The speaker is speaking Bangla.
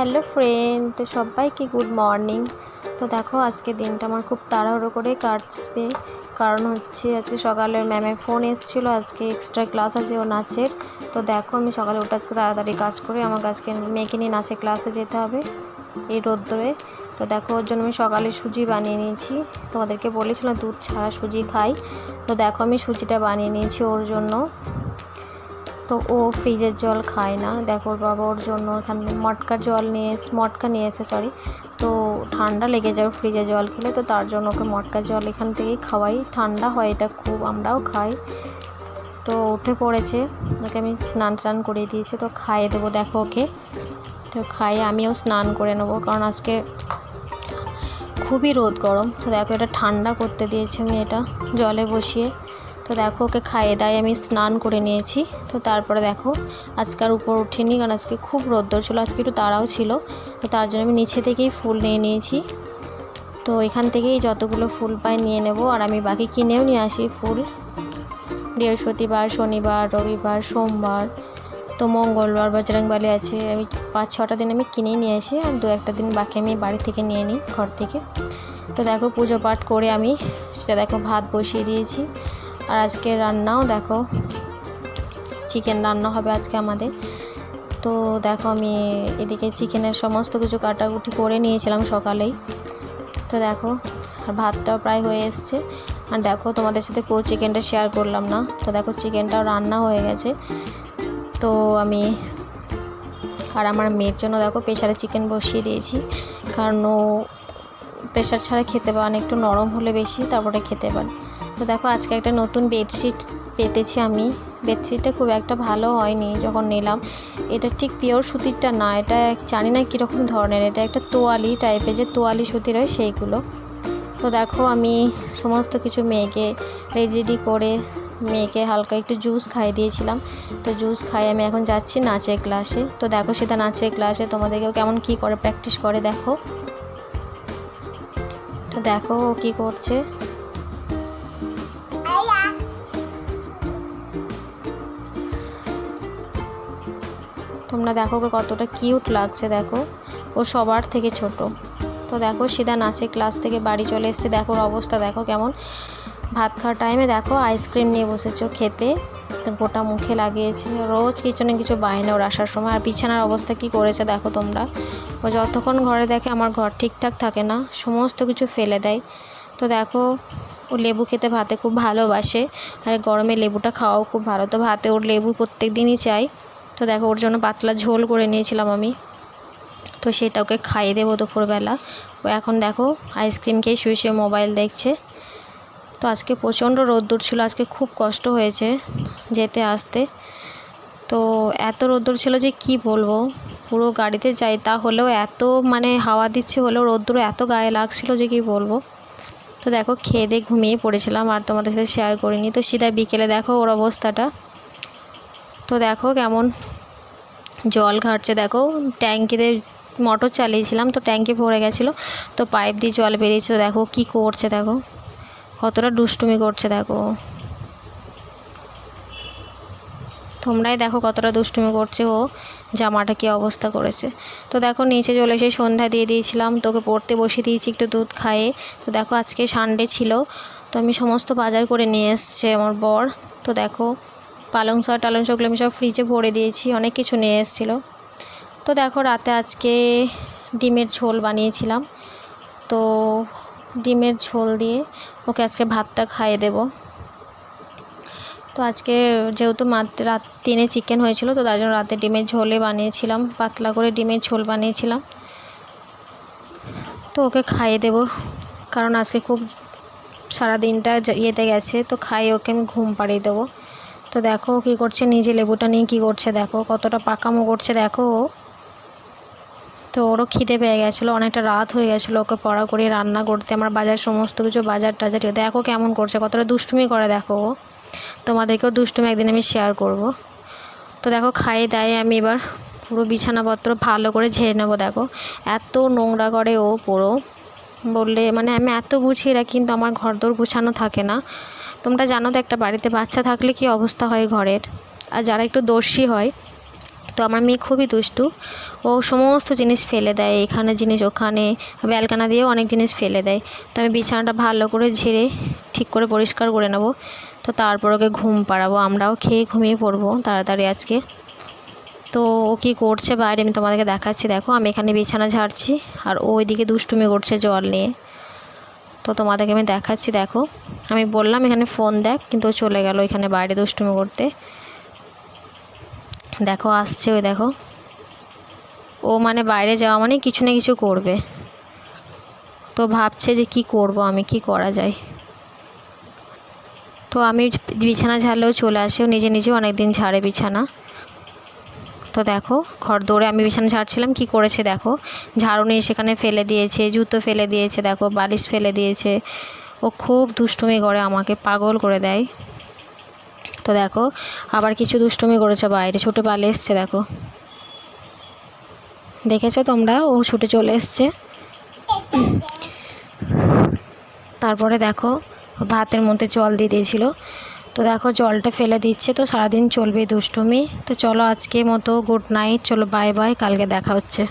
হ্যালো ফ্রেন্ড, তো সবাইকে গুড মর্নিং। তো দেখো, আজকে দিনটা আমার খুব তাড়াহুড়ো করে কাটবে কারণ হচ্ছে আজকে সকালে ম্যামের ফোন এসেছিল, আজকে এক্সট্রা ক্লাস আছে ও নাচের। তো দেখো, আমি সকালে উঠে আজকে তাড়াতাড়ি কাজ করে আমাকে আজকে মেয়েকে নিয়ে নাচের ক্লাসে যেতে হবে এই রোদ্দুরে। তো দেখো, ওর জন্য আমি সকালে সুজি বানিয়ে নিয়েছি। তোমাদেরকে বলেছিলাম দুধ ছাড়া সুজি খাই। তো দেখো, আমি সুজিটা বানিয়ে নিয়েছি ওর জন্য। তো ও ফ্রিজের জল খায় না। দেখো ওর বাবা ওর জন্য এখান মটকার জল নিয়ে মটকা নিয়ে এসে সরি তো ঠান্ডা লেগে যায় ফ্রিজে জল খেলে, তো তার জন্য ওকে মটকার জল এখান থেকেই খাওয়াই। ঠান্ডা হয় এটা খুব, আমরাও খাই। তো উঠে পড়েছে, ওকে আমি স্নান টান করিয়ে দিয়েছি, তো খাইয়ে দেবো, দেখো ওকে। তো খাইয়ে আমিও স্নান করে নেব, কারণ আজকে খুবই রোদ গরম। তো দেখো এটা ঠান্ডা করতে দিয়েছি আমি এটা জলে বসিয়ে। তো দেখো, ওকে খাইয়ে দায় আমি স্নান করে নিয়েছি। তো তারপরে দেখো, আজকে আর উপর উঠিনি, কারণ আজকে খুব রোদ্দুর ছিল, আজকে একটু তাড়াও ছিল। তো তার জন্য আমি নিচে থেকেই ফুল নিয়ে নিয়েছি। তো এখান থেকেই যতগুলো ফুল পাই নিয়ে নেব, আর আমি বাকি কিনেও নিয়ে আসি ফুল। বৃহস্পতিবার, শনিবার, রবিবার, সোমবার, তো মঙ্গলবার, বজরংবালি আছে। আমি পাঁচ, ছটা দিন আমি কিনেই নিয়ে আসি, আর দু একটা দিন বাকি আমি বাড়ি থেকে নিয়ে নিই, ঘর থেকে। তো দেখো, পুজো পাঠ করে আমি, সেটা দেখো, ভাত বসিয়ে দিয়েছি। আর আজকে রান্নাও দেখো। চিকেন রান্না হবে আজকে আমাদের। তো দেখো আমি এদিকে চিকেনের সমস্ত কিছু কাটাকুটি করে নিয়েছিলাম সকালেই। তো দেখো, আর ভাতটাও প্রায় হয়ে এসছে। আর দেখো, তোমাদের সাথে পুরো চিকেনটা শেয়ার করলাম না। তো দেখো চিকেনটাও রান্না হয়ে গেছে। তো আমি, আর আমার মেয়ের জন্য দেখো প্রেশারে চিকেন বসিয়ে দিয়েছি। কারণ ও প্রেশার ছাড়া খেতে পারে একটু নরম হলে বেশি, তারপরে খেতে পারে। তো দেখো, আজকে একটা নতুন বেডশিট পেতেছি আমি। বেডশিটটা খুব একটা ভালো হয়নি যখন নিলাম। এটা ঠিক পিওর সুতিরটা না, এটা জানি না কীরকম ধরনের। এটা একটা তোয়ালি টাইপের, যে তোয়ালি সুতির হয় সেইগুলো। তো দেখো, আমি সমস্ত কিছু মেয়েকে রেডি করে মেয়েকে হালকা একটু জুস খাইয়ে দিয়েছিলাম। তো জুস খাই আমি এখন যাচ্ছি নাচের ক্লাসে তো দেখো সেটা নাচের ক্লাসে তোমাদেরকেও কেমন কি করে প্র্যাকটিস করে দেখো। তো দেখো ও কী করছে। তোমরা দেখো ওকে কতটা কিউট লাগছে, দেখো। ও সবার থেকে ছোট। তো দেখো, সিধা নাচে ক্লাস থেকে বাড়ি চলে এসছে। দেখো ওর অবস্থা, দেখো কেমন। ভাত খাওয়ার টাইমে দেখো আইসক্রিম নিয়ে বসেছে খেতে। তো গোটা মুখে লাগিয়েছে। রোজ কিছু না কিছু বাইনে ওর আসার সময়। আর বিছানার অবস্থা কি করেছে দেখো তোমরা। ও যতক্ষণ ঘরে দেখে আমার ঘর ঠিকঠাক থাকে না, সমস্ত কিছু ফেলে দেয়। তো দেখো, ও লেবু খেতে ভাতে খুব ভালোবাসে। আর গরমে লেবুটা খাওয়াও খুব ভালো। তো ভাতে ওর লেবু প্রত্যেক দিনই চাই। তো দেখো, ওর জন্য পাতলা ঝোল করে নিয়েছিলাম আমি। তো সেটা ওকে খাইয়ে দেবো দুপুরবেলা। ও এখন দেখো, আইসক্রিম খেয়ে শুয়ে শুয়ে মোবাইল দেখছে। তো আজকে প্রচণ্ড রোদ্দুর ছিল, আজকে খুব কষ্ট হয়েছে যেতে আসতে। তো এত রোদ্দুর ছিল যে কি বলব, পুরো গাড়িতে যাই তা হলেও এত মানে হাওয়া দিচ্ছে হলেও রোদ্দুর এত গায়ে লাগছিল যে কি বলব। তো দেখো, খেয়ে দিয়ে ঘুমিয়ে পড়েছিলাম, আর তোমাদের সাথে শেয়ার করিনি। তো সিধা বিকেলে দেখো ওর অবস্থাটা। তো দেখো কেমন জল ঘাটছে দেখো, ট্যাঙ্কিতে মোটর চালিয়েছিলাম, তো ট্যাঙ্কি ভরে গেছিল, তো পাইপ দিয়ে জল বেরিয়েছে। দেখো কী করছে দেখো, কতটা দুষ্টুমি করছে দেখো। তোমরাই দেখো কতটা দুষ্টুমি করছে ও, জামাটা কী অবস্থা করেছে। তো দেখো নিচে চলে এসে সন্ধ্যা দিয়ে দিয়েছিলাম তোকে পড়তে বসিয়ে দিয়েছি একটু দুধ খাইয়ে। তো দেখো আজকে সানডে ছিল, তো আমি সমস্ত বাজার করে নিয়ে এসছে আমার বর। তো দেখো পালং শাক, টালং শাকগুলো আমি সব ফ্রিজে ভরে দিয়েছি, অনেক কিছু নিয়ে এসেছিল। তো দেখো, রাতে আজকে ডিমের ঝোল বানিয়েছিলাম। তো ডিমের ঝোল দিয়ে ওকে আজকে ভাতটা খাইয়ে দেব। তো আজকে যেহেতু রাত তিনে চিকেন হয়েছিল, তো তার জন্য রাতে ডিমের ঝোলে বানিয়েছিলাম, পাতলা করে ডিমের ঝোল বানিয়েছিলাম। তো ওকে খাইয়ে দেব, কারণ আজকে খুব সারা দিনটা ইয়েতে গেছে, তো খাইয়ে ওকে আমি ঘুম পাড়িয়ে দেবো। তো দেখো কী করছে, নিজে লেবুটা নিয়ে কী করছে দেখো, কতটা পাকামো করছে দেখো। তো ওরও খিদে পেয়ে গেছিল, অনেকটা রাত হয়ে গেছিল ওকে পড়া করে রান্না করতে, আমার বাজার সমস্ত কিছু বাজার টাজার দেখো কেমন করছে, কতটা দুষ্টুমি করে দেখো তোমাদেরকেও দুষ্টুমি একদিন আমি শেয়ার করব। তো দেখো খাইয়ে দেয় আমি এবার পুরো বিছানাপত্র ভালো করে ঝেড়ে নেব দেখো। এত নোংরা করে ও পুরো। বললে মানে আমি এত গুছিয়ে রাখি কিন্তু আমার ঘর দোর গুছানো থাকে না। তোমরা জানো তো একটা বাড়িতে বাচ্চা থাকলে কি অবস্থা হয় ঘরের? আর যারা একটু দর্শী হয়, তো আমার মেয়ে খুবই দুষ্টু। ও সমস্ত জিনিস ফেলে দেয়, এখানে জিনিস, ওখানে, ব্যালকানা দিয়েও অনেক জিনিস ফেলে দেয়। তো আমি বিছানাটা ভালো করে ঝেড়ে ঠিক করে পরিষ্কার করে নেব। তো তারপর ওকে ঘুম পাড়াবো, আমরাও খেয়ে ঘুমিয়ে পড়ব তাড়াতাড়ি আজকে। তো ও কী করছে বাইরে আমি তোমাদেরকে দেখাচ্ছি। দেখো, আমি এখানে বিছানা ঝাড়ছি আর ও ওইদিকে দুষ্টুমি করছে জল নিয়ে। তো তোমাদেরকে আমি দেখাচ্ছি, দেখো। আমি বললাম এখানে ফোন দেখ, কিন্তু ও চলে গেল এখানে বাইরে দুষ্টুমি করতে। দেখো, আসছে ওই দেখো। ও মানে বাইরে যাওয়া মানে কিছু না কিছু করবে। তো ভাবছে যে কি করব আমি, কি করা যায়। তো আমি বিছানা ঝাড়লেও চলে আসে, ও নিজে নিজেও অনেক দিন ঝাড়ে বিছানা। তো দেখো, ঘর দৌড়ে আমি বিছানা ঝাড়ছিলাম কি করেছে দেখো? ঝাড়ু নিয়ে সেখানে ফেলে দিয়েছে, জুতো ফেলে দিয়েছে, দেখো, বালিশ ফেলে দিয়েছে। ও খুব দুষ্টুমি করে আমাকে, পাগল করে দেয়। তো দেখো, আবার কিছু দুষ্টুমি করেছে বাইরে, ছুটে পালে এসছে, দেখো। দেখেছ তোমরা? ও ছুটে চলে এসছে। তারপরে দেখো, ভাতের মধ্যে জল দিয়ে দিয়েছিল। তো দেখো জলটা ফেলে দিচ্ছে, তো সারাদিন চলবে দুষ্টুমি। তো চলো আজকে মতো গুড নাইট, চলো বাই বাই, কালকে দেখা হচ্ছে।